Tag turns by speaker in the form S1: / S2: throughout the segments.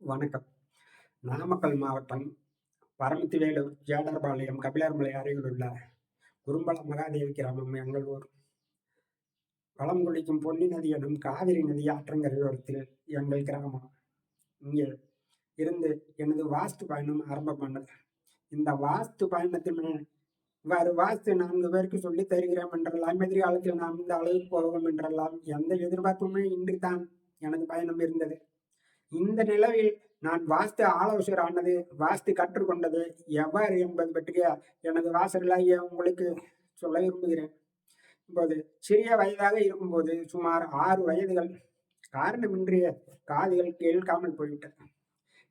S1: வணக்கம். நாமக்கல் மாவட்டம் பரமத்திவேலூர் ஜேடர்பாளையம் கபிலர்மலை அருகில் உள்ள குறும்பலம் மகாதேவி கிராமம் எங்கள் ஊர் வளம் குளிக்கும் பொன்னி நதி எனும் காவிரி நதி ஆற்றங்கரையோரத்தில் எங்கள் கிராமம். இங்கே இருந்து எனது வாஸ்து பயணம் ஆரம்பமானது இந்த வாஸ்து பயணத்தின் இவ்வாறு வாஸ்து நான்கு பேருக்கு சொல்லித் தருகிறோம் என்றெல்லாம் எதிர்காலத்தில் நாம் இந்த அளவுக்கு போவோம் என்றெல்லாம் எந்த எதிர்பார்ப்புமே இன்று தான் எனது பயணம் இருந்தது. இந்த நிலையில் நான் வாஸ்து ஆலோசகரானது வாஸ்து கற்றுக்கொண்டது எவ்வாறு என்பது பற்றிய எனது வாசகர்களாகிய உங்களுக்கு சொல்ல விரும்புகிறேன். இப்போது சிறிய வயதாக இருக்கும்போது சுமார் ஆறு வயதுகள் காரணமின்றிய காதுகள் கேட்காமல் போய்விட்டது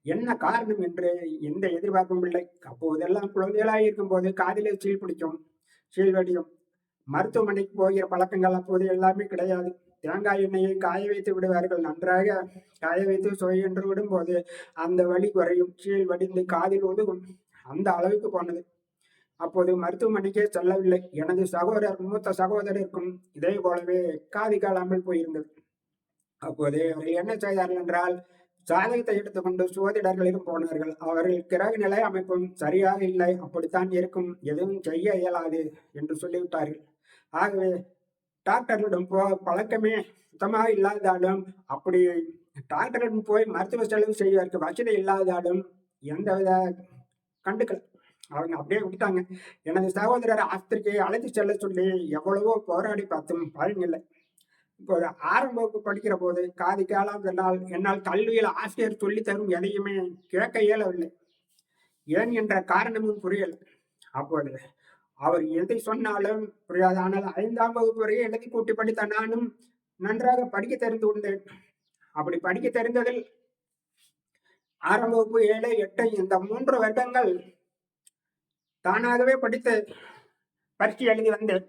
S1: என்ன காரணம் என்று எந்த எதிர்பார்ப்பும் இல்லை. அப்போதெல்லாம் குழந்தைகளாக இருக்கும்போது காதிலே சீல் பிடிக்கும் சீல் வடியும். மருத்துவமனைக்கு போகிற பழக்கங்கள் அப்போது எல்லாமே கிடையாது. தேங்காய் எண்ணெயை காய வைத்து விடுவார்கள். நன்றாக காய வைத்து சுவையென்று விடும்போது அந்த வலி குறையும். கீழ் வடிந்து காதில் ஒதுகும் அந்த அளவுக்கு போனது. அப்போது மருத்துவமனைக்கே செல்லவில்லை. எனது சகோதரர் மூத்த சகோதரருக்கும் இதே போலவே காதி காலாமல் போயிருந்தது. அப்போது அவர்கள் என்ன செய்தார்கள் என்றால் சாதகத்தை எடுத்துக்கொண்டு சுவதிடர்களிடம் போனார்கள். அவர்கள் கிரக நிலை அமைப்பும் சரியாக இல்லை. அப்படித்தான் இருக்கும். எதுவும் செய்ய இயலாது என்று சொல்லிவிட்டார்கள். ஆகவே டாக்டர்களிடம் போ பழக்கமே சுத்தமாக இல்லாதாலும் அப்படி டாக்டரிடம் போய் மருத்துவ செலவு செய்வதற்கு வசதி இல்லாதாலும் எந்தவித கண்டுக்கல அவங்க அப்படியே விட்டுட்டாங்க. எனது சகோதரர் ஆஸ்திரிக்கு அழைத்து செல்ல சொல்லி எவ்வளவோ போராடி பார்த்தும் பலனில்லை இப்போது ஆரம்ப வகுப்பு படிக்கிற போது காது கேளாதனால் என்னால் கல்வியில் ஆசிரியர் சொல்லி தரும் எதையுமே கேட்க இயலவில்லை. ஏன் என்ற காரணமும் புரியல. அப்போது அவர் எதை சொன்னாலும் புரியாது. ஆனால் ஐந்தாம் வகுப்பு வரையும் எழுதி கூட்டி படித்த நானும் நன்றாக படிக்க தெரிந்து கொண்டேன். அப்படி படிக்க தெரிந்ததில் ஆறாம் வகுப்பு ஏழு எட்டு இந்த மூன்று வருடங்கள் தானாகவே படித்து பரீட்சை எழுதி வந்தேன்.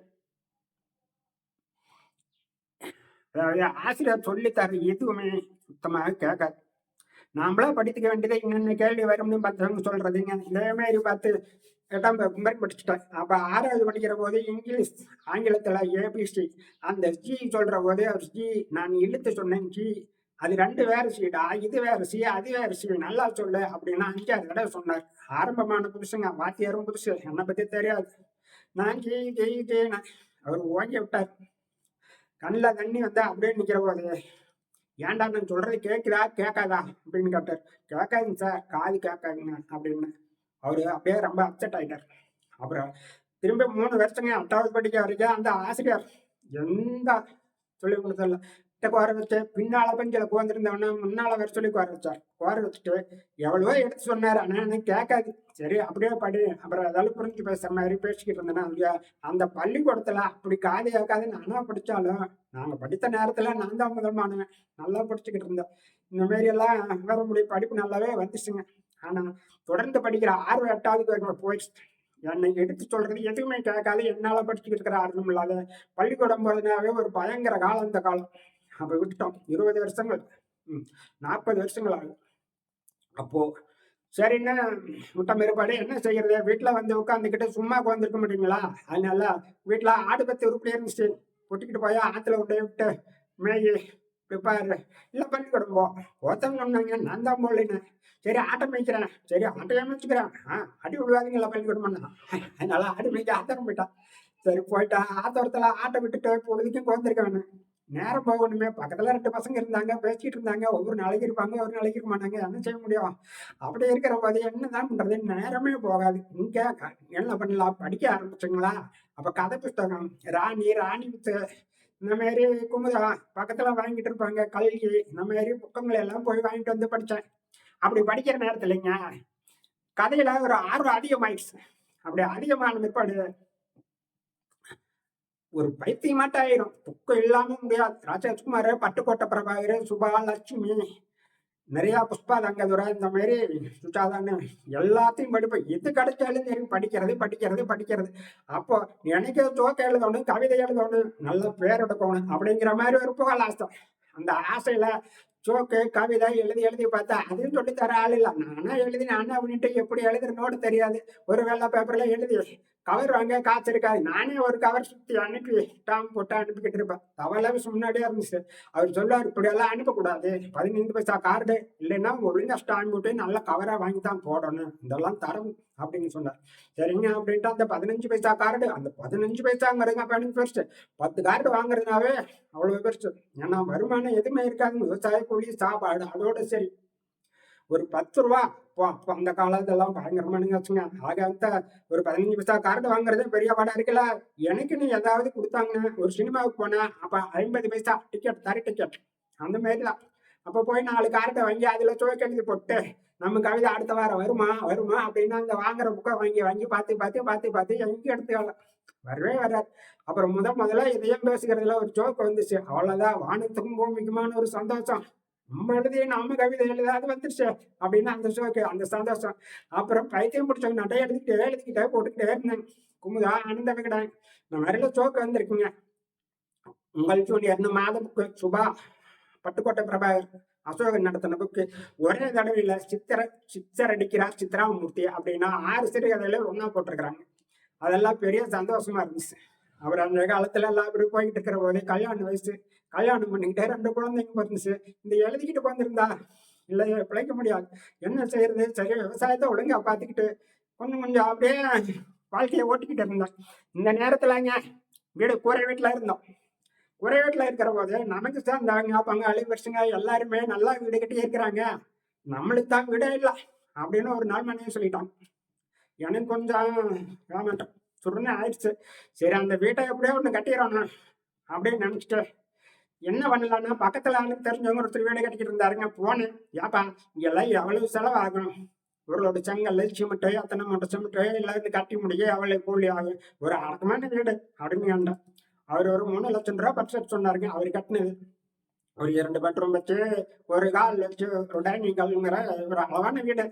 S1: அதாவது ஆசிரியர் சொல்லித்தர எதுவுமே சுத்தமாக கேட்காது நாமளா படித்துக்க வேண்டியதை இன்னென்ன கேள்வி வரும்னு பார்த்தவங்க சொல்றதுங்க. இதே மாதிரி பார்த்து எட்டாம் வகுப்பு கும்பல் படிச்சுட்டேன் அப்போ ஆறாவது படிக்கிற போது இங்கிலீஷ் ஆங்கிலத்தில் ஏபிசி அந்த ஜி சொல்கிற போது அவர் ஜி நான் இழுத்து சொன்னேன் ஜி அது ரெண்டு வேறு சீடா இது வேறு சி அது வேறு சி நல்லா சொல்லு அப்படின்னு அஞ்சாறு தடவை சொன்னார். ஆரம்பமான புதுசுங்க. வாத்தியாரும் புதுசு. என்னை பற்றி தெரியாது. நான் ஜி ஜெய் ஜெயின அவர் ஓங்கி விட்டார். கண்ணில் தண்ணி வந்தா அப்படியே நிற்கிற போது ஏன்டா நான் சொல்கிறது கேட்குதா கேட்காதா? அப்படின்னு கேட்டார். கேட்காதுங்க சார். காது கேட்காதுங்க அப்படின்னு. அவரு அப்படியே ரொம்ப அப்செட் ஆயிட்டார். அப்புறம் திரும்ப மூணு வருஷங்க எட்டாவது படிக்க வரைக்கும் அந்த ஆசிரியர் எந்த சொல்லிக் கொடுத்தல கிட்ட குவார வச்சு பின்னால பெஞ்சில போந்திருந்தவன முன்னால வர சொல்லி குவார வச்சார். குவார வச்சுட்டு எவ்வளவோ எடுத்து சொன்னார். ஆனா எனக்கு கேட்காது. சரி அப்படியே படி. அப்புறம் ஏதாவது புரிஞ்சு பேசுற மாதிரி பேசிக்கிட்டு இருந்தேன்னா இல்லையா அந்த பள்ளிக்கூடத்துல அப்படி காது கேட்காது. நானா படிச்சாலும் நாங்க படித்த நேரத்துல நான் தான் முதல் மாணவன் நல்லா படிச்சுக்கிட்டு இருந்தேன். இந்த மாதிரி எல்லாம் வர முடியும். படிப்பு நல்லாவே வந்துச்சுங்க. ஆனா தொடர்ந்து படிக்கிற ஆர்வம் எட்டாவது போயிடுச்சு. என்னை எடுத்து சொல்றது எதுவுமே கேட்காது. என்னால படிச்சுக்கிட்டு இருக்கிற ஆர்வம் இல்லாத பள்ளிக்கூடம் போறதுனாவே ஒரு பயங்கர காலம் அந்த காலம். அப்ப விட்டுட்டோம். இருபது வருஷங்கள். ம், நாற்பது வருஷங்கள் ஆகும் அப்போ சரின்னா விட்ட பிற்பாடு என்ன செய்யறது? வீட்டுல வந்து உட்காந்துக்கிட்டு சும்மா உட்காந்துருக்க மாட்டீங்களா? அதனால வீட்டுல ஆடு பத்து உருப்படி இருந்துச்சு. பொட்டிக்கிட்டு போய் ஆத்துல விட்டு விட்டு மேயி பிப்பாரு இல்லை பள்ளிக்கூடம் போ ஒருத்தவங்க சொன்னாங்க நான் தான் போடலின்னு. சரி ஆட்டை மேய்க்கிறேன். சரி ஆட்டை மேய்ச்சிக்கிறேன். ஆ அடி விழுவாதீங்களா பள்ளிக்கூடம் பண்ணா அதனால ஆடு மேய்க்க ஆத்தரம் போயிட்டான். சரி போயிட்டா ஆத்தோரத்தில் ஆட்டை விட்டுட்டு பொழுதுக்கும் குழந்திருக்க வேணும் நேரம் போகணுமே. பக்கத்தில் ரெண்டு பசங்க இருந்தாங்க பேசிக்கிட்டு இருந்தாங்க. ஒவ்வொரு நாளைக்கு இருப்பாங்க ஒரு நாளைக்கு இருக்க மாட்டாங்க. என்ன செய்ய முடியும்? அப்படி இருக்கிற போது என்னதான் பண்ணுறது நேரமே போகாது. இங்கே என்ன பண்ணலாம்? படிக்க ஆரம்பிச்சிங்களா? அப்போ கதை புஸ்தகம். ராணி ராணி வித்து இந்த மாதிரி குமுதா பக்கத்தில் வாங்கிட்டு இருப்பாங்க கல்வி இந்த மாதிரி புத்தகங்களை எல்லாம் போய் வாங்கிட்டு வந்து படித்தேன் அப்படி படிக்கிற நேரத்துலங்க கதையில ஒரு ஆர்வம் அதிகமாயிடுச்சு. அப்படி அதிகமான பிற்பாடு ஒரு பைத்தியமாட்டம் ஆயிரும். புக்கம் இல்லாமல் முடியாது. ராஜகுமார் பட்டுக்கோட்டை பிரபாகர் சுபா லட்சுமி நிறையா புஷ்பா தங்கதுரை இந்த மாதிரி சுஜாதான்னு எல்லாத்தையும் படிப்பேன் எது கிடைச்சாலும் சரி படிக்கிறது படிக்கிறது படிக்கிறது. அப்போ எனக்கு தோக்க எழுதணும் கவிதை எழுதணும் நல்ல பேர் எடுக்கணும் அப்படிங்கிற மாதிரி ஒரு புகழ் ஆசை. அந்த ஆசையில ஜோக்கு கவிதை எழுதி எழுதி பார்த்தா அதையும் சொல்லி தர ஆள் இல்லை. நானா எழுதி நானே அப்படின்ட்டு எப்படி எழுதுறனோடு தெரியாது. ஒரு வெள்ளை பேப்பர்ல எழுதி கவர் வாங்க காய்ச்சிருக்காது நானே ஒரு கவர் சுத்தி அனுப்பி டாம் போட்டு அனுப்பிக்கிட்டு இருப்பேன். அவ்வளவு முன்னாடியே இருந்துச்சு. அவர் சொல்லுவார் இப்படி எல்லாம் அனுப்பக்கூடாது. பதினைந்து பைசா கார்டு இல்லைன்னா ஒழுங்கா ஸ்டாண்ட் போட்டு நல்லா கவரா வாங்கி தான் போடணும். இதெல்லாம் தரணும் அப்படின்னு சொன்னார். சரிங்க அப்படின்ட்டு அந்த பதினஞ்சு பைசா கார்டு அந்த பதினஞ்சு பைசாங்கிறதுங்க பதினஞ்சு பெருசு பத்து கார்டு வாங்குறதுனாவே அவ்வளவு பெருசு. ஏன்னா வருமானம் எதுவுமே இருக்காது விவசாய கூலி சாப்பாடு அதோட சரி. ஒரு பத்து ரூபா அப்போ அப்போ அந்த காலத்தெல்லாம் பயங்கரமானுங்க வச்சுங்க. ஆகாத்த ஒரு பதினஞ்சு பைசா கார்டு வாங்குறதே பெரிய பாடம் இருக்குல்ல? எனக்கு நீ ஏதாவது கொடுத்தாங்கன்னா ஒரு சினிமாவுக்கு போனேன் அப்ப ஐம்பது பைசா டிக்கெட் தர டிக்கெட் அந்த மாதிரி தான். அப்போ போய் நாலு கார்டை வாங்கி அதுல சுவைக்கு போட்டு. நம்ம கவிதை அடுத்த வாரம் வருமா? வருமா? அப்படின்னு அந்த வாங்குற புக்கை வாங்கி வாங்கி பார்த்து பார்த்து பார்த்து பார்த்து எங்கேயும் எடுத்து வரவே வராது. அப்புறம் முத முதல்ல இதயம் பேசுகிறதுல ஒரு ஜோக் வந்துச்சு. அவ்வளோதான் வானத்துக்கும் பூமிக்குமான ஒரு சந்தோஷம். நம்ம எழுதி நம்ம கவிதை எழுதாது வந்துருச்சு. அப்படின்னு அந்த ஷோக்கு அந்த சந்தோஷம். அப்புறம் பைத்தியம் பிடிச்சவங்க நடைய எழுதிக்கிட்டே எழுதிக்கிட்டே போட்டுக்கிட்டே இருந்தேன். குமுதா ஆனந்த விகடன் இந்த மாதிரில சோக்கு வந்திருக்குங்க. உங்கள் ஜூனியர் மாத புக்கு சுபா பட்டுக்கோட்டை பிரபாகர். அசோகன் நடத்தின புக்கு ஒரே தடவையில் சித்திர சித்தரடிக்கிறார் சித்ராமூர்த்தி அப்படின்னா ஆறு சிறுகதையில ஒன்றா போட்டிருக்கிறாங்க. அதெல்லாம் பெரிய சந்தோஷமா இருந்துச்சு. அவர் அந்த காலத்துல எல்லாம் அப்படி போய்கிட்டு இருக்கிற போது கல்யாணம் வயசு கல்யாணம் பண்ணிக்கிட்டே ரெண்டு குழந்தைங்க பிறந்துச்சு. இந்த எழுதிக்கிட்டு வந்திருந்தா இல்லையே பிழைக்க முடியாது. என்ன செய்யறது? சரி விவசாயத்தை ஒழுங்கா பார்த்துக்கிட்டு கொஞ்சம் கொஞ்சம் அப்படியே வாழ்க்கையை ஓட்டிக்கிட்டு இருந்தோம் இந்த நேரத்துலங்க வீடு கூரை வீட்டில் இருந்தோம். ஒரே வீட்டில் இருக்கிற போது நமக்கு சேர்ந்தாங்க பங்காளி வருஷங்க எல்லாருமே நல்லா வீடு கட்டி இருக்கிறாங்க. நம்மளுக்கு தான் வீடே இல்லை அப்படின்னு ஒரு நாள் மனைவி சொல்லிட்டான். எனக்கு கொஞ்சம் ஏமாட்டோம் சுருன்னு ஆயிடுச்சு. சரி அந்த வீட்டை எப்படியோ ஒன்று கட்டிடுறோண்ணா அப்படின்னு நினச்சிட்டு என்ன பண்ணலான்னா பக்கத்தில் ஆளுக்கு தெரிஞ்சவங்க ஒருத்தர் வீடு கட்டிக்கிட்டு இருந்தாருங்க போனேன். ஏப்பா இங்கெல்லாம் எவ்வளவு செலவாகும்? இவர்களோட செங்கல் சிமெண்ட்டு அத்தனை மட்டும் சிமெண்ட்டு எல்லாம் இது கட்டி முடிய எவ்வளவு கூலி ஆகும்? ஒரு அடக்கமான வீடு அப்படின்னு கண்டேன் அவர் ஒரு மூணு லட்சம் ரூபா பட்ஜெட் சொன்னாருங்க. அவர் கட்டினது ஒரு இரண்டு பெட்ரூம் வச்சு ஒரு கால் வச்சு ஒரு டைனிங் ஹால்ங்கிற ஒரு அழகான வீடு.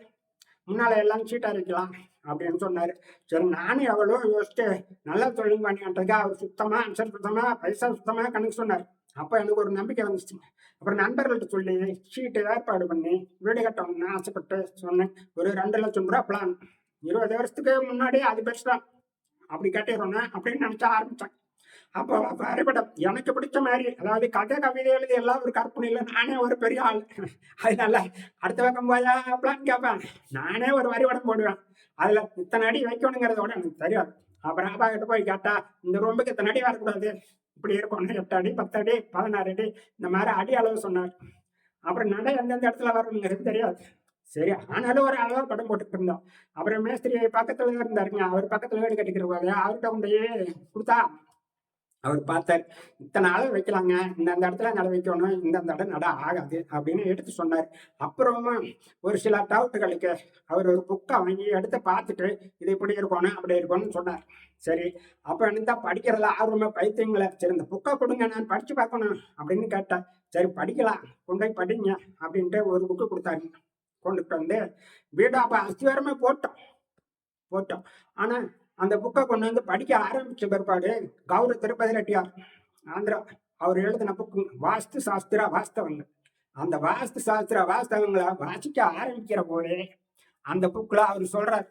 S1: முன்னால் எல்லாம் சீட்டாக இருக்கலாம் அப்படின்னு சொன்னார். சரி நானும் எவ்வளோ யோசிச்சு நல்லா தொழில் பண்ணிட்டேங்க அவர் சுத்தமாக அன்சர் சுத்தமாக பைசா சுத்தமாக கணக்கு சொன்னார். அப்போ எனக்கு ஒரு நம்பிக்கை வந்துச்சுங்க. அப்புறம் நண்பர்கள்ட்ட சொல்லி சீட்டு ஏற்பாடு பண்ணி வீடு கட்டணும்னு ஆசைப்பட்டு சொன்னேன். ஒரு ரெண்டு லட்சம் ரூபா பிளான் இருபது வருஷத்துக்கு முன்னாடி அது பெருசு தான் அப்படி கட்டிடுறோன்னு அப்படின்னு நினச்ச ஆரம்பித்தேன் அப்போ வரைபடம் எனக்கு பிடிச்ச மாதிரி அதாவது கதை கவிதை எழுதி எல்லாம் ஒரு கற்பனையில் நானே ஒரு பெரிய ஆள். அதனால அடுத்த பக்கம் போயா பிளான் கேட்பேன். நானே ஒரு வரைபடம் போடுவேன். அதில் இத்தனை அடி வைக்கணுங்கிறதோட எனக்கு தெரியாது. அப்புறம் அப்பா கிட்ட போய் கேட்டா இந்த ரூமுக்கு இத்தனை அடி வரக்கூடாது. இப்படி இருக்கணும். எட்டு அடி பத்து அடி பதினாறு அடி இந்த மாதிரி அடி அளவு சொன்னார். அப்புறம் நடை எந்தெந்த இடத்துல வரணுங்கிறது தெரியாது. சரி ஆனாலும் ஒரு அளவு படம் போட்டுட்டு இருந்தோம். அப்புறம் மேஸ்திரி பக்கத்துல இருந்தாருங்க. அவர் பக்கத்துல வீடு கட்டிக்கிற அவர்கிட்ட கொண்டு கொடுத்தா. அவர் பார்த்தார் இத்தனை அளவு வைக்கலாங்க இந்தந்த இடத்துல நட வைக்கணும் இந்தந்த இடம் நட ஆகாது அப்படின்னு எடுத்து சொன்னார். அப்புறமா ஒரு சில டவுட்டுகளுக்கு அவர் ஒரு புக்கை வாங்கி எடுத்து பார்த்துட்டு இது இப்படி இருக்கணும் அப்படி இருக்கணும்னு சொன்னார். சரி அப்போ எனக்கு தான் படிக்கிறதுல ஆர்வமே பைத்தியங்களை சரி இந்த புக்கை கொடுங்க நான் படித்து பார்க்கணும் அப்படின்னு கேட்டேன் சரி படிக்கலாம் கொண்டு போய் படிங்க அப்படின்ட்டு ஒரு புக்கு கொடுத்தாங்க கொண்டுட்டு வந்து வீடு அப்போ அஸ்திவாரமே போட்டோம் போட்டோம். ஆனால் அந்த புக்கை கொண்டு வந்து படிக்க ஆரம்பிச்ச பிற்பாடு கௌர திருப்பதி ரெட்டியார் ஆந்திரா அவர் எழுதின புக்கு வாஸ்து சாஸ்திரா வாஸ்தவங்க அந்த வாஸ்து சாஸ்திர வாஸ்தவங்களை வாசிக்க ஆரம்பிக்கிற போதே அந்த புக்கில் அவர் சொல்றார்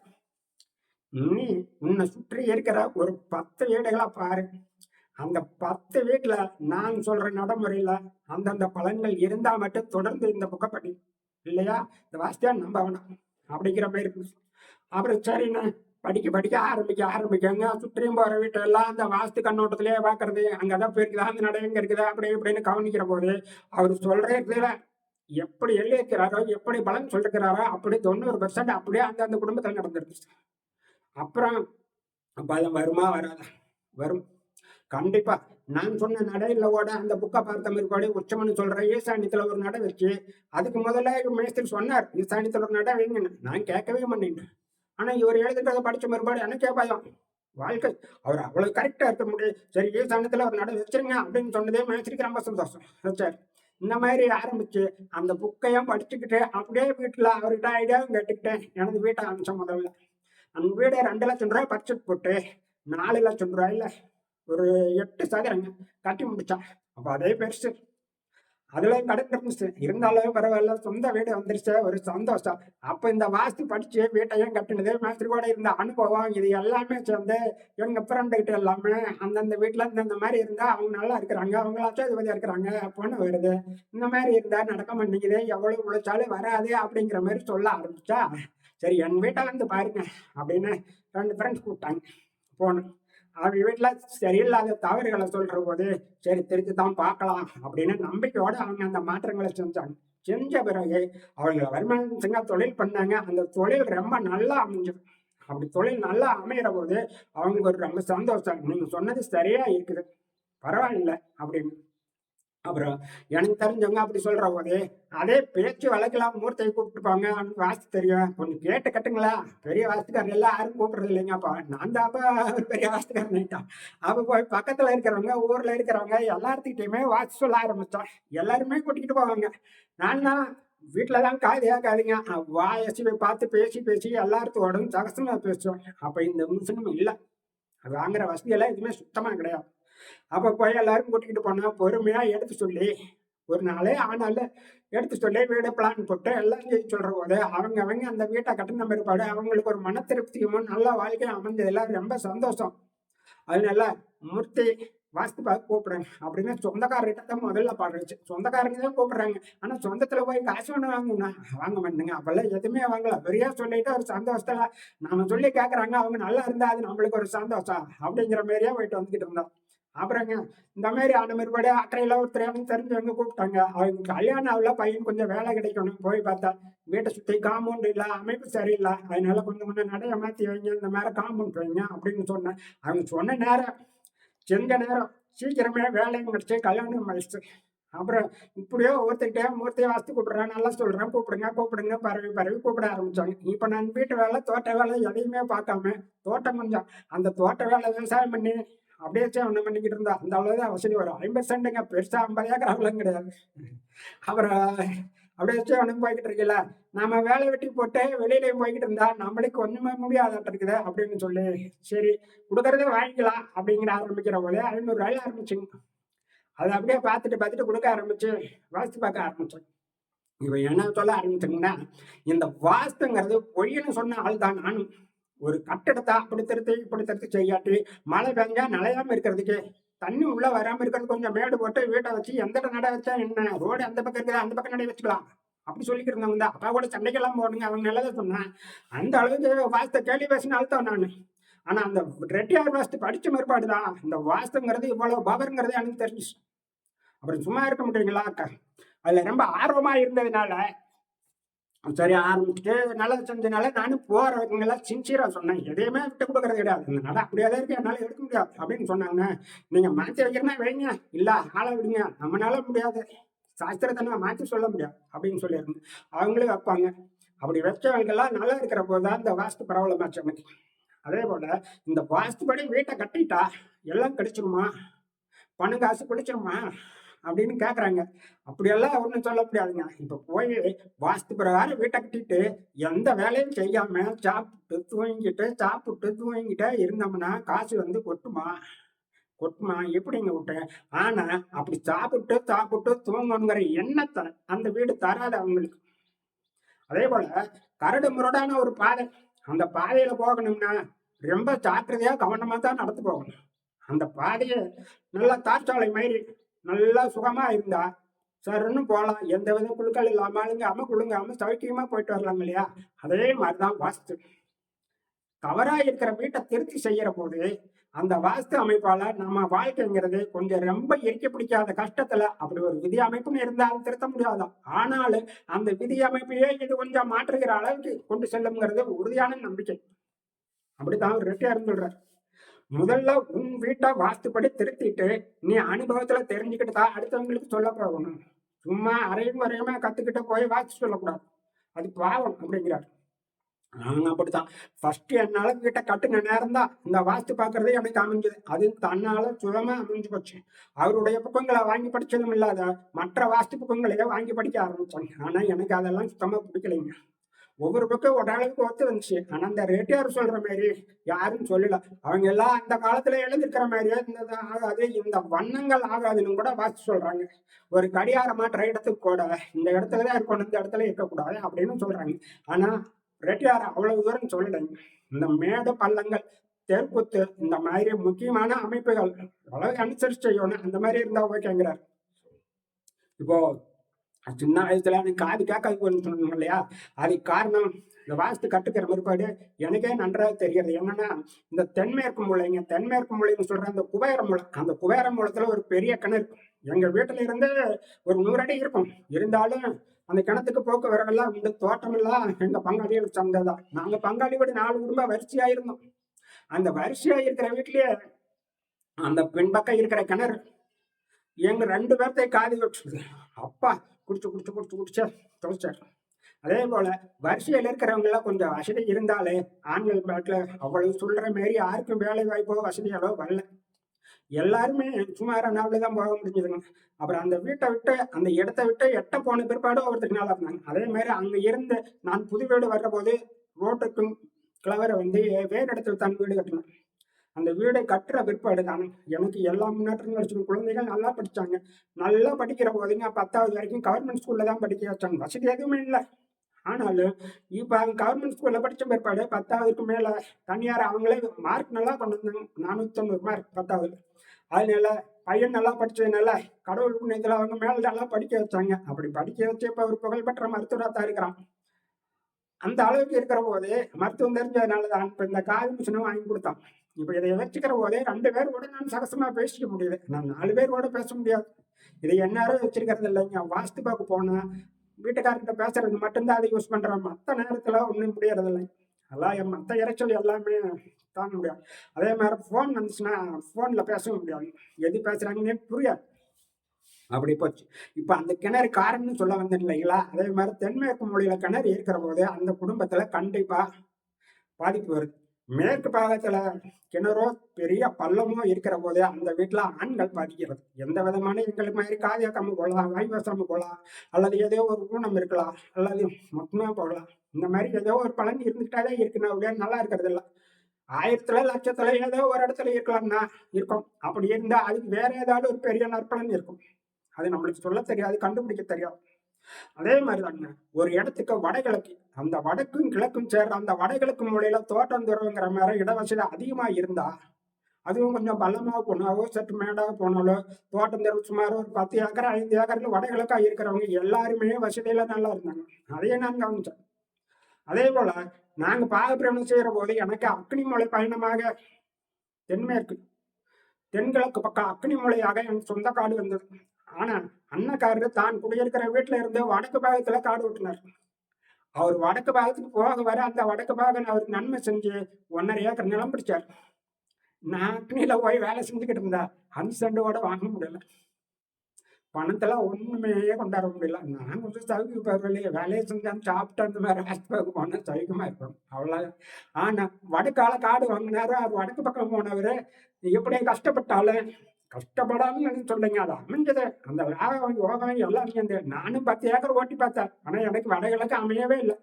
S1: நீ உன்னை சுற்றி இருக்கிற ஒரு பத்து வீடுகளை பாரு. அந்த பத்து வீட்டில் நான் சொல்ற நடைமுறையில் அந்தந்த பலன்கள் இருந்தால் மட்டும் தொடர்ந்து இந்த புக்கை படி. இல்லையா? இந்த வாஸ்தியா நம்ப வேணாம். அப்படிங்கிற மாதிரி இருக்கு அப்புறம் சரிண்ணா படிக்க படிக்க ஆரம்பிக்க ஆரம்பிக்கங்க சுற்றியும் போற வீட்டெல்லாம் அந்த வாஸ்து கண்ணோட்டத்திலேயே பாக்குறது அங்கதான் போயிருக்குதா அந்த நடை எங்க இருக்குதா அப்படி இப்படின்னு கவனிக்கிற போது அவர் சொல்ற எப்படி எழுதியிருக்கிறாரோ எப்படி பலன் சொல்லிருக்கிறாரோ அப்படி தொண்ணூறு பெர்சன்ட் அப்படியே அந்த அந்த குடும்பத்தில் நடந்துருச்சு. அப்புறம் பலம் வருமா வராதா? வரும். கண்டிப்பா. நான் சொன்ன நடையில ஓட அந்த புக்கை பார்த்த மாதிரி உச்சமனு சொல்ற ஈசானியத்துல ஒரு நடை வச்சு அதுக்கு முதல்ல மேஸ்திரி சொன்னார் ஈசானியத்துல ஒரு நடை வைங்கன்னு. நான் கேட்கவே மாட்டேன் ஆனா இவர் எழுதுறத படிச்ச மறுபாடு எனக்கே பயம். வாழ்க்கை. அவர் அவ்வளவு கரெக்டா இருக்க முடியும் சரி ஈசானத்துல அவர் நட வச்சிருங்க அப்படின்னு சொன்னதே மனசுக்கு ரொம்ப சந்தோஷம். சரி இந்த மாதிரி ஆரம்பிச்சு அந்த புக்கையும் படிச்சுக்கிட்டு அப்படியே வீட்டுல அவர்கிட்ட ஐடியாவும் கேட்டுக்கிட்டேன். எனது வீட்டை அனுப்பிச்ச முதல்ல. அந்த வீடை ரெண்டு லட்சம் ரூபாய் பட்ஜெட் போட்டு நாலு லட்சம் ரூபாயில ஒரு எட்டு சதுரங்க கட்டி முடிச்சா அப்போ அதே பெருசு. அதுல கடன் இருந்துச்சு இருந்தாலும் பரவாயில்ல சொந்த வீடு வந்துருச்சு ஒரு சந்தோஷம். அப்ப இந்த வாஸ்து படிச்சு வீட்டையும் கட்டினது மேஸ்திரி கூட இருந்த அனுபவம் இது எல்லாமே சேர்ந்து எங்க ஃப்ரெண்டு கிட்ட எல்லாமே அந்தந்த வீட்டுல இந்தந்த மாதிரி இருந்தா அவங்க நல்லா இருக்கிறாங்க அவங்களாச்சும் இதுவதியா இருக்கிறாங்க பொண்ணு வருது. இந்த மாதிரி இருந்தா நடக்க மாட்டேங்குது எவ்வளவு உழைச்சாலும் வராது அப்படிங்கிற மாதிரி சொல்ல ஆரம்பிச்சா சரி என் வீட்டை வந்து பாருங்க அப்படின்னு ரெண்டு ஃப்ரெண்ட்ஸ் கூப்பிட்டாங்க போனேன் அவங்க வீட்டில் சரியில்லாத தவறுகளை சொல்ற போது சரி திருத்தி தான் பார்க்கலாம் அப்படின்னு நம்பிக்கையோட அவங்க அந்த மாற்றங்களை செஞ்சாங்க. செஞ்ச பிறகு அவங்க வருமானத்துங்க தொழில் பண்ணாங்க. அந்த தொழில் ரொம்ப நல்லா அமைஞ்சது அப்படி தொழில் நல்லா அமைகிற போது அவங்களுக்கு ஒரு ரொம்ப சந்தோஷம். நீங்க சொன்னது சரியா இருக்குது. பரவாயில்ல அப்படின்னு அப்புறம் எனக்கு தெரிஞ்சவங்க அப்படி சொல்ற போது அதே பேச்சு வழக்கெல்லாம் மூர்த்தையை கூப்பிட்டுப்பாங்க அவனுக்கு வாசி தெரியும். கொஞ்சம் கேட்டு கட்டுங்களா? பெரிய வாசத்துக்காரன் எல்லாம் யாரும் கூப்பிடுறது இல்லைங்கப்பா. நான் தான் அப்ப ஒரு பெரிய வாஸ்துக்காரன் அப்ப போய் பக்கத்துல இருக்கிறவங்க ஊர்ல இருக்கிறவங்க எல்லாத்துக்கிட்டையுமே வாசி சொல்ல ஆரம்பித்தோம் எல்லாருமே கூட்டிகிட்டு போவாங்க. நான் தான் வீட்டில தான் காதையா காதுங்க வாயசி பார்த்து பேசி பேசி எல்லாத்துக்கோடும் சகசமா பேசுவோம். அப்ப இந்த முன்சனமும் இல்லை. வாங்குற வசதியெல்லாம் எதுவுமே சுத்தமா கிடையாது. அப்ப போய் எல்லாரும் கூட்டிகிட்டு போனா பொறுமையா எடுத்து சொல்லி ஒரு நாளே ஆனால எடுத்து சொல்லி வீடு பிளான் போட்டு எல்லாம் செய்ய சொல்ற போது அவங்க அவங்க அந்த வீட்டை கட்டின பிற்பாடு அவங்களுக்கு ஒரு மன திருப்தியும் நல்ல வாழ்க்கையும் அமைஞ்சதுல ரொம்ப சந்தோஷம். அதனால மூர்த்தி வாஸ்து பார்த்து கூப்பிடுறாங்க அப்படின்னு சொந்தக்காரர்கிட்ட தான் முதல்ல பாடுறச்சு. சொந்தக்காரங்க தான் கூப்பிடுறாங்க. ஆனால் சொந்தத்தில் போய் காசு ஒன்று வாங்கணும்னா வாங்க மாட்டேங்க அப்பெல்லாம் எதுவுமே வாங்கல. பெரியா சொல்லிட்டு ஒரு சந்தோஷத்தில் நாம சொல்லி கேட்குறாங்க அவங்க நல்லா இருந்தா அது நம்மளுக்கு ஒரு சந்தோஷம் அப்படிங்கிற மாதிரியே போயிட்டு வந்துக்கிட்டு இருந்தோம். அப்புறங்க இந்த மாதிரி ஆன மறுபடி அக்கறையில் ஒருத்தர் எனக்கு தெரிஞ்சவங்க கூப்பிட்டாங்க. அவங்க கல்யாணம் ஆகல பையன் கொஞ்சம் வேலை கிடைக்கணும். போய் பார்த்தா வீட்டை சுற்றி காம்பவுண்ட் இல்லை அமைப்பு சரியில்லை. அதனால கொஞ்சம் கொஞ்சம் நடைய மாற்றி வைங்க இந்த மாதிரி காம்பவுண்ட் வைங்க அப்படின்னு சொன்னேன். அவங்க சொன்ன நேரம் செஞ்ச நேரம் சீக்கிரமே வேலையும் கிடைச்சி கல்யாணம் ஆயிடுச்சு. அப்புறம் இப்படியோ ஒருத்தர்கிட்ட மூர்த்தியை வாஸ்து கூப்பிடுறேன் நல்லா சொல்கிறேன் கூப்பிடுங்க கூப்பிடுங்க பரவி பரவி கூப்பிட ஆரம்பிச்சாங்க. இப்போ நான் வீட்டு வேலை தோட்ட வேலை எதையுமே பார்க்காம தோட்டம் கொஞ்சம். அந்த தோட்ட வேலை விவசாயம் பண்ணி அப்படியே ஒன்று பண்ணிக்கிட்டு இருந்தா அந்த அளவுதான் வசதி வரும். ஐம்பது சென்ட்டுங்க பெருசா ஐம்பது ஏக்கர் அவ்வளோங்க கிடையாது. அப்புறம் அப்படியே வச்சு ஒன்று போய்கிட்டு இருக்கல நாம வேலை வெட்டி போட்டு வெளியிலையும் போய்கிட்டு இருந்தா நம்மளுக்கு ஒண்ணுமே முடியாதாட்ட இருக்குது அப்படின்னு சொல்லி சரி கொடுக்கறதே வாங்கிக்கலாம் அப்படிங்கிற ஆரம்பிக்கிற போலே ஐநூறு ரூபாய் ஆரம்பிச்சுங்க. அதை அப்படியே பார்த்துட்டு பார்த்துட்டு கொடுக்க ஆரம்பிச்சு வாஸ்து பார்க்க ஆரம்பிச்சேன் இவன் என்ன சொல்ல ஆரம்பிச்சுங்கன்னா இந்த வாஸ்துங்கிறது பொய்ன்னு சொன்ன ஆள் தான் நானும். ஒரு கட்டடத்தை அப்படி திருத்தி இப்படி திருத்தி செய்யாட்டி மழை பெஞ்சா நலையாம இருக்கிறதுக்கு தண்ணி உள்ள வராம இருக்கிறது கொஞ்சம் மேடு போட்டு வீட்டை வச்சு எந்த நட வச்சா என்ன ரோடு அந்த பக்கம் இருக்குதா அந்த பக்கம் நடை வச்சுக்கலாம். அப்படி சொல்லிக்கிட்டு இருந்தவங்க அப்பா கூட சண்டைக்கெல்லாம் போடுங்க அவங்க நல்லதை சொன்னேன் அந்த அளவுக்கு வாஸ்தை கேள்வி பேசின அழுத்தம் நான். ஆனா அந்த ரெட்டியார் வாஸ்து படிச்ச மறுபாடு தான் இந்த வாஸ்துங்கிறது இவ்வளவு பவருங்கிறது எனக்கு தெரிஞ்சிச்சு. அப்புறம் சும்மா இருக்க முடியுங்களா அதுல ரொம்ப ஆர்வமா இருந்ததுனால சரி ஆரம்பிச்சுட்டு நல்லது செஞ்சனால நானும் போறவங்கெல்லாம் சின்சியராக சொன்னேன். எதையுமே விட்டு கொடுக்கறது கிடையாது. இந்த நட அப்படியே இருக்கு. என்னால் எடுக்க முடியாது அப்படின்னு சொன்னாங்க நீங்க மாற்றி வைக்கிறனா வைங்க. இல்லை ஆளை விடுங்க. நம்மளால முடியாது. சாஸ்திரத்தை மாற்றி சொல்ல முடியாது அப்படின்னு சொல்லியிருந்தேன். அவங்களும் வைப்பாங்க. அப்படி வச்சவங்கெல்லாம் நல்லா இருக்கிற போதுதான் இந்த வாஸ்து பரவலமாச்சு எனக்கு அதே போல இந்த வாஸ்துபடி வீட்டை கட்டிட்டா எல்லாம் கிடைச்சிருமா? பணம் காசு பிடிச்சிருமா? அப்படின்னு கேட்குறாங்க அப்படியெல்லாம் ஒன்றும் சொல்ல முடியாதுங்க. இப்போ போய் வாஸ்து பிரகாரம் வீட்டை கட்டிட்டு எந்த வேலையும் செய்யாமல் சாப்பிட்டு தூங்கிட்டு சாப்பிட்டு தூங்கிட்டே இருந்தோம்னா காசு வந்து கொட்டுமா? கொட்டுமா? எப்படிங்க விட்டேன் ஆனால் அப்படி சாப்பிட்டு சாப்பிட்டு தூங்கணுங்கிற எண்ணத்தை அந்த வீடு தராது அவங்களுக்கு. அதே போல் கரடு முரடான ஒரு பாதை. அந்த பாதையில் போகணும்னா ரொம்ப ஜாக்கிரதையாக கவனமாக தான் நடந்து போகணும். அந்த பாதையை நல்லா தார்ச்சாலை மாதிரி நல்லா சுகமா இருந்தா சருன்னு போகலாம் எந்த வித குழுக்கள் இல்லாம அழுங்காம குழுங்காம சௌக்கியமா போயிட்டு வரலாங்க இல்லையா? அதே மாதிரிதான் வாஸ்து. தவறா இருக்கிற வீட்டை திருத்தி செய்யற போது அந்த வாஸ்து அமைப்பால நம்ம வாழ்க்கைங்கிறது கொஞ்சம் ரொம்ப எரிக்க பிடிக்காத கஷ்டத்துல அப்படி ஒரு விதி அமைப்புன்னு இருந்தாலும் திருத்த முடியாதான் ஆனாலும் அந்த விதி அமைப்பையே இது கொஞ்சம் மாற்றுகிற அளவுக்கு கொண்டு செல்லுங்கிறது உறுதியான நம்பிக்கை. அப்படித்தான் ரெட்டியார் சொல்றாரு. முதல்ல உன் வீட்டை வாஸ்துப்படி திருத்திட்டு நீ அனுபவத்துல தெரிஞ்சுக்கிட்டு தான் அடுத்தவங்களுக்கு சொல்ல போகணும். சும்மா அரையும் வரையுமே கத்துக்கிட்ட போய் வாஸ்து சொல்லக்கூடாது. அது பாவம் அப்படிங்கிறார். நாங்க அப்படித்தான். ஃபர்ஸ்ட் என்னால வீட்டை கட்டுன நேரம் தான் இந்த வாஸ்து பாக்குறதே எனக்கு அமைஞ்சது. அது தன்னால சுயமா அமைஞ்சு போச்சு. அவருடைய புக்கங்களை வாங்கி படிச்சதும் இல்லாத மற்ற வாஸ்து புக்கங்களையே வாங்கி படிக்க ஆரம்பிச்சாங்க. ஆனா எனக்கு அதெல்லாம் சுத்தமா பிடிக்கலைங்க. ஒவ்வொரு பக்கம் ஒரு அளவுக்கு ஒத்து வந்துச்சு. ஆனா அந்த ரெட்டியார் சொல்ற மாதிரி யாரும் சொல்லல. அவங்க எல்லாம் அந்த காலத்துல எழுந்திருக்கிற மாதிரியே இந்த ஆகாது. இந்த வண்ணங்கள் ஆகாதுன்னு கூட வாசி சொல்றாங்க. ஒரு கடிகார இடத்துக்கு கூட இந்த இடத்துலதான் இருக்கணும் இந்த இடத்துல இருக்கக்கூடாது அப்படின்னு சொல்றாங்க. ஆனா ரெட்டியார் அவ்வளவு தூரம் சொல்லலைங்க இந்த மேடு பள்ளங்கள் தெருக்குத்து இந்த மாதிரி முக்கியமான அமைப்புகள் அளவு அனுசரிச்சு செய்யணும் அந்த மாதிரி இருந்தா ஓகேங்கிறார். இப்போ சின்ன வயசுல எனக்கு காது கேட்காது சொன்னோம் இல்லையா? அதுக்கு காரணம் இந்த வாஸ்து கட்டுக்கிற பிற்பாடு எனக்கே நன்றாக தெரிகிறது. என்னன்னா இந்த தென்மேற்கு மூலைங்க தென்மேற்கு மூலைன்னு சொல்ற அந்த குபேர மூலம் அந்த குபேர மூலத்துல ஒரு பெரிய கிணறு எங்க வீட்டுல இருந்து ஒரு நூறு அடி இருக்கும். இருந்தாலும் அந்த கிணத்துக்கு போக்கு வரவெல்லாம் இந்த தோட்டமெல்லாம் எங்க பங்காளிகளுக்கு சந்ததான் நாங்க பங்காளி விட நாலு குடும்பம் வரிசையா இருந்தோம். அந்த வரிசையா இருக்கிற வீட்லயே அந்த பின்பக்கம் இருக்கிற கிணறு எங்க ரெண்டு பேர்த்தையும் காதி வச்சுருது அப்பா குடிச்சு குடிச்சு குடிச்சு குடிச்சா தொலைச்சார் அதே போல வரிசையில் இருக்கிறவங்கெல்லாம் கொஞ்சம் வசதி இருந்தாலே ஆண்கள் பாட்டில் அவ்வளவு சொல்கிற மாரி யாருக்கும் வேலை வாய்ப்போ வசதியாலோ வரல. எல்லாருமே சுமார் நாளில் தான் போக முடிஞ்சதுங்க. அப்புறம் அந்த வீட்டை விட்டு அந்த இடத்த விட்டு எட்ட போன பிற்பாடும் ஒருத்தருக்கு நாளாக இருந்தாங்க. அதே மாதிரி அங்கே இருந்து நான் புது வீடு வர்ற போது ரோட்டுக்கும் கிளவரை வந்து வேறு இடத்துல தான் வீடு கட்டினேன் அந்த வீடை கட்டுற பிற்பாடு தான். எனக்கு எல்லா முன்னேற்றமும் வச்சு குழந்தைகள் நல்லா படித்தாங்க நல்லா படிக்கிற போதுங்க பத்தாவது வரைக்கும் கவர்மெண்ட் ஸ்கூல்ல தான் படிக்க வச்சாங்க. வசதி எதுவுமே இல்லை. ஆனாலும் இப்போ அவங்க கவர்மெண்ட் ஸ்கூலில் படித்த பிற்பாடு பத்தாவதுக்கு மேலே தனியார் அவங்களே மார்க் நல்லா கொண்டு வந்தாங்க. நானூற்றி தொண்ணூறு மார்க் பத்தாவது. அதனால பையன் நல்லா படித்ததுனால கடவுள் புண்ணியத்துல அவங்க மேலே நல்லா படிக்க வச்சாங்க. அப்படி படிக்க வச்சு இப்போ ஒரு புகழ்பெற்ற மருத்துவராக தான் இருக்கிறான். அந்த அளவுக்கு இருக்கிற போது மருத்துவம் தெரிஞ்சதுனால தான் இப்போ இந்த காது மிஷினும் வாங்கி கொடுத்தான். இப்ப இதை வச்சுக்கிற போதே ரெண்டு பேர் கூட நான் சகசமா பேசிக்க முடியுது. நான் நாலு பேர் கூட பேச முடியாது. இதை எந்நேரம் வச்சிருக்கிறது இல்லைங்க வாஸ்து பார்க்க போனா வீட்டுக்காரர்கிட்ட பேசுறது மட்டும்தான் அதை யூஸ் பண்றேன். மற்ற நேரத்துல ஒன்றும் முடியறது இல்லை எல்லாம் மற்ற இறைச்சல் எல்லாமே தாங்க முடியாது. அதே மாதிரி ஃபோன் வந்துச்சுன்னா ஃபோனில் பேசவும் முடியாது. எது பேசுறாங்கன்னே புரியாது. அப்படி போச்சு. இப்போ அந்த கிணறு காரணம்னு சொல்ல வந்தேன் இல்லைங்களா? அதே மாதிரி தென்மேற்கு மொழியில கிணறு இருக்கிற போது அந்த குடும்பத்துல கண்டிப்பா பாதிப்பு வருது. மேற்கு பாகத்துல கிணறோ பெரிய பள்ளமோ இருக்கிற போது அந்த வீட்டுல ஆண்கள் பாதிக்கிறது. எந்த விதமான எங்களுக்கு மாதிரி காதியாக்காம போகலாம் போடலாம் வாய்வசம்பு போகலாம் அல்லது ஏதோ ஒரு ஊனம் இருக்கலாம் அல்லது மொத்தமா போகலாம் இந்த மாதிரி ஏதோ ஒரு பலன் இருந்துட்டாலே இருக்குன்னா அப்படியே நல்லா இருக்கிறது இல்லை. ஆயிரத்துல லட்சத்துல ஏதோ ஒரு இடத்துல இருக்கலாம்னா இருக்கும். அப்படி இருந்தா அதுக்கு வேற ஏதாவது ஒரு பெரிய நற்பலன் இருக்கும். அது நம்மளுக்கு சொல்ல தெரியாது கண்டுபிடிக்க தெரியாது. அதே மாதிரிதாங்க. ஒரு இடத்துக்கு வடகிழக்கு அந்த வடக்கும் கிழக்கும் சேர்ற அந்த வடகிழக்கு மூலையில தோட்டம் துறவுங்கிற மாதிரி இடவசதி அதிகமா இருந்தா அதுவும் கொஞ்சம் பள்ளமாக போனாலோ சற்று மேடாக போனாலோ தோட்டம் தெருவு சுமார் ஒரு பத்து ஏக்கர் ஐந்து ஏக்கர்ல வடகிழக்கா இருக்கிறவங்க எல்லாருமே வசதியில நல்லா இருந்தாங்க. அதையே நான் கவனிச்சேன். அதே போல நாங்கள் பாகப்பிரமணம் செய்கிற போது எனக்கு அக்னி மூலை பயணமாக தென்மேற்கு தென்கிழக்கு பக்கம் அக்னி மூலையாக என் சொந்த காடு வந்தது. ஆனால் அன்னக்காரர் தான் குடியிருக்கிற வீட்டில் இருந்து வடக்கு பாகத்தில் காடு ஓட்டினார். அவர் வடக்கு பாகத்துக்கு போக வர அந்த வடக்கு பாகன் அவருக்கு நன்மை செஞ்சு ஒன்னரை ஏக்கர் நிலம் பிடிச்சார். நான் அக்னியில் போய் வேலை செஞ்சுக்கிட்டு இருந்தா அன்சண்டோட வாங்க முடியல. பணத்தெல்லாம் ஒன்றுமையே கொண்டாட முடியல. நான் கொஞ்சம் சவுக்கு பரவாயில்லையே வேலையை செஞ்சான் சாப்பிட்டு அந்த மாதிரி ஹாஸ்பிட்டலுக்கு போனால் சவுக்கமாக இருக்கும். அவ்வளோ ஆனால் வடக்கால காடு வாங்கினாரு. அவர் வடக்கு பக்கம் போனவர் எப்படி கஷ்டப்பட்டாலும் கஷ்டப்படாமல் சொல்லுங்க. அது அமைஞ்சது அந்த லாபம் யோகம் எல்லாம் அமைஞ்சது. நானும் பத்து ஏக்கர் ஓட்டி பார்த்தேன். ஆனால் எனக்கு வடகிழக்கு அமையவே இல்லை.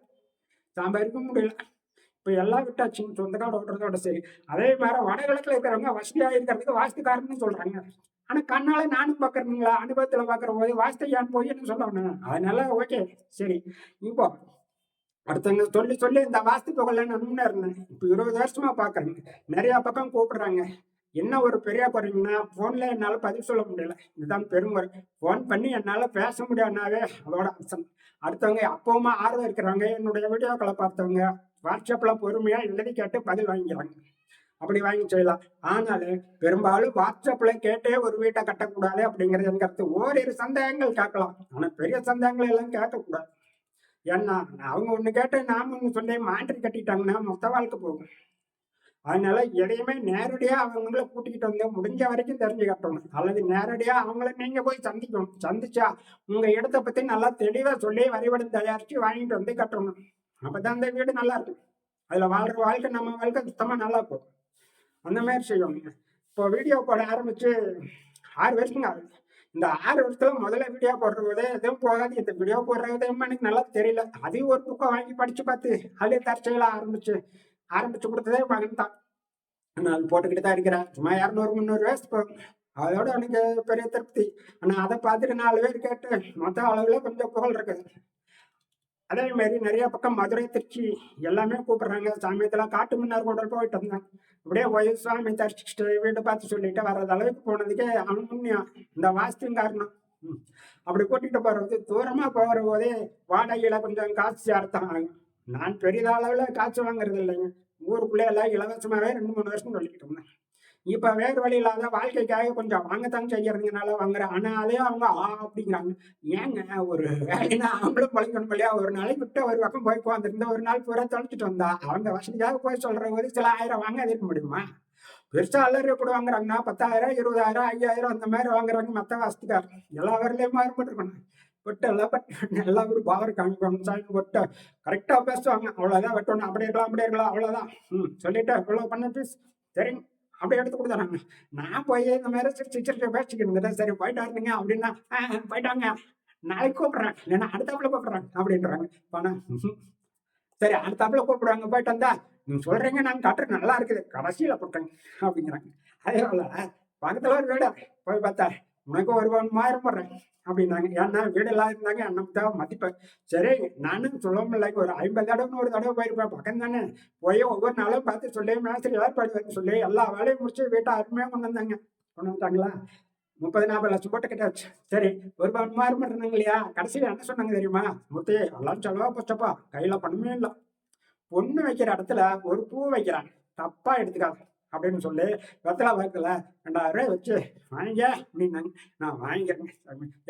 S1: சாம்பாரிக்க முடியல. இப்போ எல்லாம் விட்டாச்சு. சொந்தக்காடு ஓட்டுறதோட சரி. அதே மாதிரி வடகிழக்கில் இருக்கிறவங்க வசதியாக இருக்கிறதுக்கு வாஸ்துக்காரன்னு சொல்கிறாங்க ஆனால் கண்ணால் நானும் பார்க்குறீங்களா? அனுபவத்தில் பார்க்குற போது வாஸ்தையான் போய் என்ன சொல்லணும் அதனால ஓகே சரி. இப்போ அடுத்தவங்க சொல்லி சொல்லி இந்த வாஸ்து புகழ்ல நான் இப்போ இருபது வருஷமாக பார்க்குறேங்க நிறையா பக்கம் கூப்பிடுறாங்க. என்ன ஒரு பெரிய குறைங்கன்னா ஃபோனில் என்னால் பதில் சொல்ல முடியல. இதுதான் பெருங்குறை ஃபோன் பண்ணி என்னால் பேச முடியாதுனாவே அதோட அம்சம் அடுத்தவங்க அப்பவுமா ஆர்வம் இருக்கிறவங்க என்னுடைய வீடியோக்களை பார்த்தவங்க வாட்ஸ்அப்பில் பொறுமையாக எழுதி கேட்டு பதில் வாங்கிக்கிறாங்க. அப்படி வாங்கி செய்யலாம். ஆனாலும் பெரும்பாலும் வாட்ஸ்அப்பில் கேட்டே ஒரு வீட்டை கட்டக்கூடாது அப்படிங்கிறது என் கருத்து ஓரிரு சந்தேகங்கள் கேட்கலாம். ஆனால் பெரிய சந்தேகங்கள் எல்லாம் கேட்கக்கூடாது. ஏன்னா அவங்க ஒன்று கேட்டு நாம ஒன்று சொல்லி மாற்றி கட்டிட்டாங்கன்னா மொத்த வாழ்க்கை போகும். அதனால எதையுமே நேரடியா அவங்கள கூட்டிக்கிட்டு வந்து முடிஞ்ச வரைக்கும் தெரிஞ்சு கட்டணும். அல்லது நேரடியா அவங்கள நீங்க போய் சந்திக்கணும். சந்திச்சா உங்க இடத்த பத்தி நல்லா தெளிவா சொல்லி வரைபடம் தயாரிச்சு வாங்கிட்டு வந்து கட்டணும். அப்பதான் அந்த வீடு நல்லா இருக்கும். அதுல வாழ்ற வாழ்க்கை நம்ம வாழ்க்கை சுத்தமா நல்லா போகும் அந்த மாதிரி செய்யணும். இப்போ வீடியோ போட ஆரம்பிச்சு ஆறு வருஷம் ஆகுது. இந்த ஆறு வருஷத்துல முதல்ல வீடியோ போடுற எதுவும் போகாது. இந்த வீடியோ போடுறது எனக்கு நல்லா தெரியல. அதையும் ஒரு புக்கை வாங்கி படிச்சு பார்த்து அதே தற்செயலாக ஆரம்பிச்சு ஆரம்பிச்சு கொடுத்ததே மகன் தான். நான் போட்டுக்கிட்டு தான் இருக்கிறேன். சும்மா இரநூறு முந்நூறு வயசு போகும் அதோட எனக்கு பெரிய திருப்தி. ஆனால் அதை பார்த்துட்டு நாலு பேர் கேட்டு மொத்த அளவில் கொஞ்சம் புகழ் இருக்குது அதே மாதிரி நிறைய பக்கம் மதுரை திருச்சி எல்லாமே கூப்பிடுறாங்க. சாமியத்தில் காட்டு முன்னார் கூட போயிட்டு வந்தேன். அப்படியே வயசு சாமி தரிச்சிட்டு வீட்டை பார்த்து சொல்லிட்டு வர்றது அளவுக்கு போனதுக்கே அனுமன்யம் இந்த வாஸ்தியும் காரணம். அப்படி கூட்டிகிட்டு போகிறது தூரமாக போகிற போதே வாடகையில் கொஞ்சம் காசு அர்த்தம் ஆகும் நான் பெரிதளவில் காய்ச்சல் காசு வாங்குறது இல்லைங்க. ஊருக்குள்ளே எல்லாம் இலவசமாகவே ரெண்டு மூணு வருஷம் சொல்லிக்கிட்டு இருந்தேன். வேறு வழி இல்லாத வாழ்க்கைக்காக கொஞ்சம் வாங்கத்தான் செய்யறதுனால வாங்குறேன். ஆனால் அதே அவங்க ஆ அப்படிங்கிறாங்க. ஏங்க ஒரு வேலைன்னா அவங்களும் பழக்கணும் இல்லையா ஒரு நாளைக்கு விட்டு ஒரு பக்கம் போய் உட்காந்துருந்தா ஒரு நாள் பூரா தொலைச்சிட்டு வந்தா அவங்க வசதிக்காக போய் சொல்கிற போது சில ஆயிரம் வாங்க இருக்க முடியுமா? பெருசாக எல்லாரும் எப்படி வாங்குறாங்கன்னா பத்தாயிரம் இருபதாயிரம் ஐயாயிரம் அந்த மாதிரி வாங்குறாங்க மற்ற வசதிக்கார் எல்லா வரலையும் மாறுபட்டுருக்கணும். விட்டு எல்லாம் பட்டு எல்லாம் ஒரு பவர் காமிக்கணும் கரெக்டாக பேசுவாங்க அவ்வளோதான் வெட்டணும் அப்படி இருக்கலாம் அப்படி இருக்கலாம் அவ்வளோதான் ம் சொல்லிட்டு இவ்வளோ பண்ண பீஸ் சரிங்க அப்படியே எடுத்து கொடுத்துறாங்க நான் போய் இந்த மாதிரி சிரிச்சு சிரிச்சு பேசிக்கிட்டு இருந்தேன் சரி இருந்தீங்க அப்படின்னா போயிட்டாங்க நாளைக்கு கூப்பிட்றேன் இல்லைன்னா அடுத்தாப்புல கூப்பிட்றேன் அப்படின்றாங்க பணம் சரி அடுத்தாப்புல கூப்பிடுவாங்க போயிட்டு வந்தா நீங்க சொல்றீங்க நான் கட்டுறது நல்லா இருக்குது கடைசியில் போட்டேங்க அப்படிங்கிறாங்க அதே போல பக்கத்தில் ஒரு வீடு போய் பார்த்தா உனக்கு ஒரு மூவாயிரம் போடுறேன் அப்படின்னாங்க. ஏன்னா வீடு எல்லாம் இருந்தாங்க அண்ணன் தான் மதிப்பேன். சரி நானும் சொல்ல முடியல ஒரு ஐம்பது தடவை ஒரு தடவை போயிருப்பேன். பக்கம் தானே. போய் ஒவ்வொரு நாளும் பார்த்து சொல்லி மேஸ்திரி ஏற்பாடு வந்து சொல்லி எல்லா வேலையும் முடிச்சு வீட்டை அருமையாக கொண்டு வந்தாங்க. கொண்டு வந்துட்டாங்களா? முப்பது நாற்பது லட்சம் போட்டு கிட்டாச்சு சரி ஒரு பவுன் மாறு பண்ணுறாங்க இல்லையா? கடைசியில் என்ன சொன்னாங்க தெரியுமா? முத்தி எல்லாம் செலவாக போச்சப்பா. கையில் பணமே இல்லை. பொண்ணு வைக்கிற இடத்துல ஒரு பூ வைக்கிறாங்க. தப்பாக எடுத்துக்காது அப்படின்னு சொல்லி வெத்தலை வைக்கல ரெண்டாயிரம் ரூபாய் வச்சு வாங்க அப்படின்னாங்க நான் வாங்கிக்கிறேங்க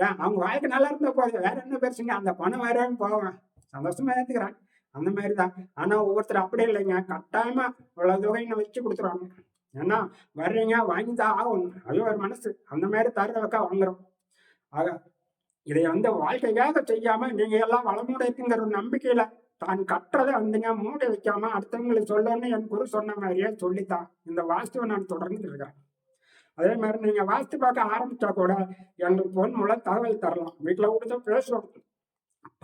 S1: ஏன் அவங்க வாழ்க்கை நல்லா இருந்தால் போதும். வேற என்ன பேசுங்க அந்த பணம் வேற போவேன். சந்தோஷமா ஏற்றுக்கிறான் அந்த மாதிரி தான் ஆனால் ஒவ்வொருத்தர் அப்படி இல்லைங்க. கட்டாயமா இவ்வளவு தொகைன்னு வச்சு கொடுத்துருவாங்க. ஏன்னா வர்றீங்க வாங்கி தான் ஆகும் அது ஒரு மனசு. அந்த மாதிரி தர்றவக்கா வாங்குறோம் ஆக இதை வந்து வாழ்க்கைக்காக செய்யாம நீங்க எல்லாம் வளமுட இருக்குங்கிற ஒரு நம்பிக்கையில தான் கற்றதை வந்துங்க மூடி வைக்காம அடுத்தவங்களுக்கு சொல்லணும்னு என் குரு சொன்ன மாதிரியே சொல்லித்தான். இந்த வாஸ்துவை நான் தொடர்ந்து இருக்கேன் அதே மாதிரி நீங்க வாஸ்து பார்க்க ஆரம்பிச்சா கூட எங்களுக்கு பொன் மூலம் தகவல் தரலாம். வீட்டில் கொடுத்து பேசுவோம்.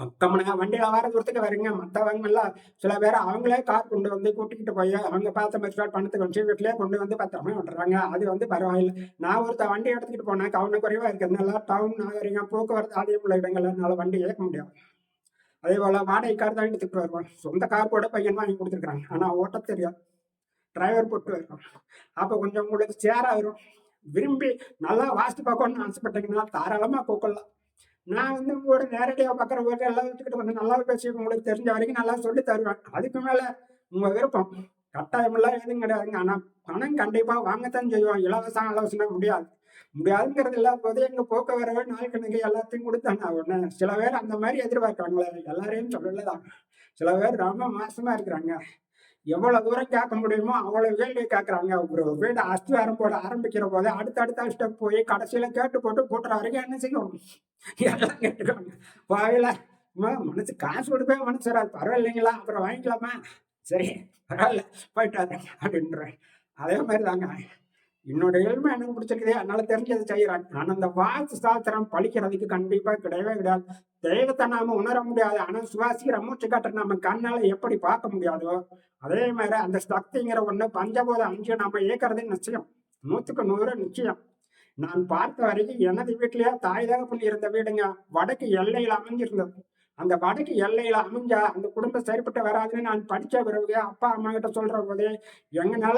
S1: பக்கம்னா வண்டியில் வர தூரத்துக்கு வரீங்க. மற்றவங்க எல்லாம் சில பேர் அவங்களே கார் கொண்டு வந்து கூட்டிக்கிட்டு போய் அவங்க பார்த்த மாதிரி பணத்துக்கு வச்சு வீட்டிலே கொண்டு வந்து பத்திரமா விட்டுறாங்க. அது வந்து பரவாயில்லை. நான் ஒருத்த வண்டி எடுத்துக்கிட்டு போனேன் கவன குறைவாக இருக்கிறதுனால டவுன் நாகரிகம் போக்குவரத்து அதிகம் உள்ள இடங்கள்னால வண்டி இயக்க முடியாது. அதே போல் வாடகை கார் தான் எடுத்துகிட்டு வருவான் சொந்த கார் கூட பையன் வாங்கி கொடுத்துருக்காங்க ஆனால் ஓட்ட தெரியாது. டிரைவர் போட்டு வரும். அப்போ கொஞ்சம் உங்களுக்கு சேராக வரும் விரும்பி நல்லா வாஸ்து பார்க்கணும்னு ஆசைப்பட்டீங்கன்னா தாராளமாக போக்கொள்ளலாம் நான் வந்து உங்களோட நேரடியாக பார்க்குற போது எல்லாம் வச்சுக்கிட்டு கொஞ்சம் நல்லா பேசி உங்களுக்கு தெரிஞ்ச வரைக்கும் நல்லா சொல்லி தருவேன். அதுக்கு மேலே உங்கள் விருப்பம். கட்டாயமெல்லாம் எதுவும் கிடையாதுங்க. ஆனால் பணம் கண்டிப்பாக வாங்கத்தான் செய்வோம். இலவசம் இலவசம் முடியாது. முடியாதுங்கிறது இல்லாத போது எங்கள் போக்குவரவு நாள் கணக்கு எல்லாத்தையும் கொடுத்தாங்க. ஒண்ணு சில பேர் அந்த மாதிரி எதிர்பார்க்குறாங்களே. எல்லாரையும் சொல்லலதான். சில பேர் ரொம்ப மாசமாக இருக்கிறாங்க. எவ்வளவு தூரம் கேட்க முடியுமோ அவ்வளவு கேள்வி கேட்கறாங்க. ஒரு வீடு அஸ்திவாரம் போட ஆரம்பிக்கிற போது அடுத்தடுத்த ஸ்டெப் போய் கடைசியில கேட்டு போட்டு போட்டுற வரைக்கும் என்ன செய்யணும் எல்லாம் கேட்டுக்கோங்க வாயில அம்மா, மனசு காசு கொடுப்பே மனசு வராது. பரவாயில்லைங்களா? அப்புறம் வாங்கிக்கலாமா? சரி பரவாயில்ல. போயிட்டாரு அப்படின்றேன் அதே மாதிரி தாங்க என்னோட எளிமை எனக்கு பிடிச்சிருக்குதே அதனால தெரிஞ்சதை செய்யறான். ஆனா அந்த வாஸ்து சாஸ்திரம் பழிக்கிறதுக்கு கண்டிப்பா கிடையவே கிடையாது. தெய்வத்தை நாம உணர முடியாது. ஆனா சுவாசிக்கிற மூச்சு காற்றை நம்ம கண்ணால எப்படி பார்க்க முடியாதோ அதே மாதிரி அந்த சக்திங்கிற ஒண்ணு பஞ்சபோத அஞ்சு நம்ம இயக்கிறது நிச்சயம். நூத்துக்கு நூறு நிச்சயம். நான் பார்த்த வரைக்கும் எனது வீட்டிலேயே தாய் தகப்பன் இருந்த வீடுங்க. வடக்கு எல்லையில் அமைஞ்சிருந்தது. அந்த வடக்கு எல்லையில அமைஞ்சா அந்த குடும்பம் சரிப்பட்டு வராதுன்னு நான் படிச்ச பிறகு அப்பா அம்மா கிட்ட சொல்ற போதே எங்கனால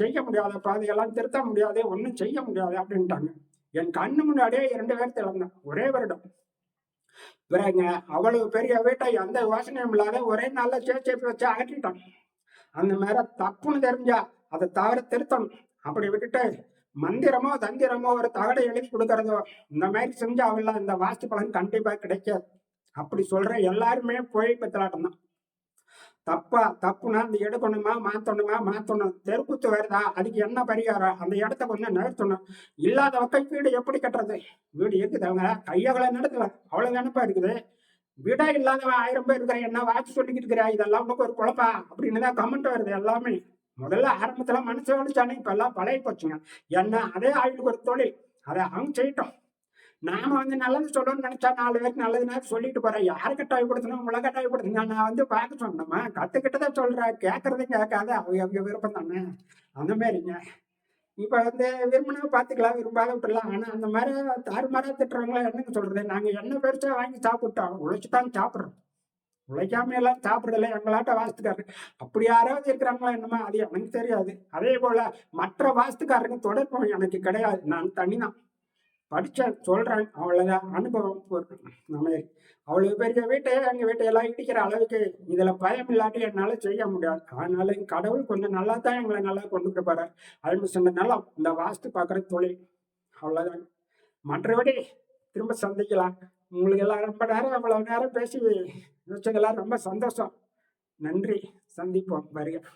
S1: செய்ய முடியாதப்பா அதையெல்லாம் திருத்த முடியாது ஒன்றும் செய்ய முடியாது அப்படின்ட்டாங்க. என் கண்ணு முன்னாடியே இரண்டு பேர் திறந்தேன். ஒரே வருடம். பிறகுங்க அவ்வளவு பெரிய வீட்டை எந்த யோசனையும் இல்லாத ஒரே நாள்ல சேச்சேப்பி வச்சு அகற்றிட்டான். அந்த மாதிரி தப்புன்னு தெரிஞ்சா அதை தவற திருத்தணும். அப்படி விட்டுட்டு மந்திரமோ தந்திரமோ ஒரு தகடை எழுதி கொடுக்கறதோ இந்த மாதிரி செஞ்சாவெல்லாம் இந்த வாஸ்து பலன் கண்டிப்பா கிடைக்காது. அப்படி சொல்ற எல்லாருமே போய் பத்தலாட்டம் தான் தப்பா தப்புனா அந்த எடுக்கணுமா மாத்தணுமா மாத்தணும் தெருக்குத்து வருதா? அதுக்கு என்ன பரிகாரம்? அந்த இடத்த கொஞ்சம் நிறுத்தணும். இல்லாத வக்கல் வீடு எப்படி கட்டுறது? வீடு இருக்குது அவங்க கையகளை நடத்தல அவ்வளவு நினைப்பா இருக்குது. வீடா இல்லாதவன் ஆயிரம் பேர் இருக்கிற என்ன வாட்சி சொல்லிக்கிட்டு இருக்கிறா இதெல்லாம் உனக்கு ஒரு குழப்பா? அப்படின்னு தான் கமெண்ட் வருது எல்லாமே. முதல்ல ஆரம்பத்துல மனசு வலிச்சானே இப்ப எல்லாம் பழைய போச்சுங்க. என்ன? அதே ஆயுளுக்கு ஒரு தொழில். அதை அவங்க செய்யட்டும். நாம வந்து நல்லது சொல்லணும்னு நினைச்சா நாலு பேருக்கு நல்லதுனா சொல்லிட்டு போறேன். யாரு கட்டாயப்படுத்தணும் உங்களை கட்டாயப்படுத்துங்க நான் வந்து பார்க்க சொன்னோமா கத்துக்கிட்டதை சொல்றேன் கேட்கறது கேட்காத. அவங்க அவங்க விருப்பம் தானே. அந்த மாதிரிங்க. இப்ப வந்து விரும்பினா பாத்துக்கலாம் விரும்பாத விட்டுலாம் ஆனா அந்த மாதிரி தாறுமாறா திட்டுறாங்களா என்னங்க சொல்றது? நாங்க என்ன பெருசா வாங்கி சாப்பிட்டோம் உழைச்சுதான் சாப்பிடுறோம். உழைக்காம எல்லாம் சாப்பிட்றதில்ல எங்களாட்ட வாஸ்துக்காரு அப்படி யாராவது இருக்கிறாங்களா என்னமா அது எனக்கு தெரியாது. அதே போல மற்ற வாஸ்துக்காரங்க தொடர்பு எனக்கு கிடையாது. நான் தனிதான். படிச்சேன் சொல்றேன் அவ்வளவுதான். அனுபவம் நம்ம அவ்வளவு பெரிய வீட்டை எங்க வீட்டை எல்லாம் இடிக்கிற அளவுக்கு இதுல பயம் இல்லாட்டி என்னால செய்ய முடியாது. அதனால எங்கள் கடவுள் கொஞ்சம் நல்லா தான் எங்களை நல்லா கொண்டு போறாரு அது சொன்ன நல்லா இந்த வாஸ்து பார்க்குற தொழில். அவ்வளவுதான். மற்றபடி திரும்ப சந்திக்கலாம். உங்களுக்கு எல்லாம் ரொம்ப நேரம் அவ்வளவு நேரம் பேசி வச்சதெல்லாம் ரொம்ப சந்தோஷம். நன்றி. சந்திப்போம். வருகிறேன்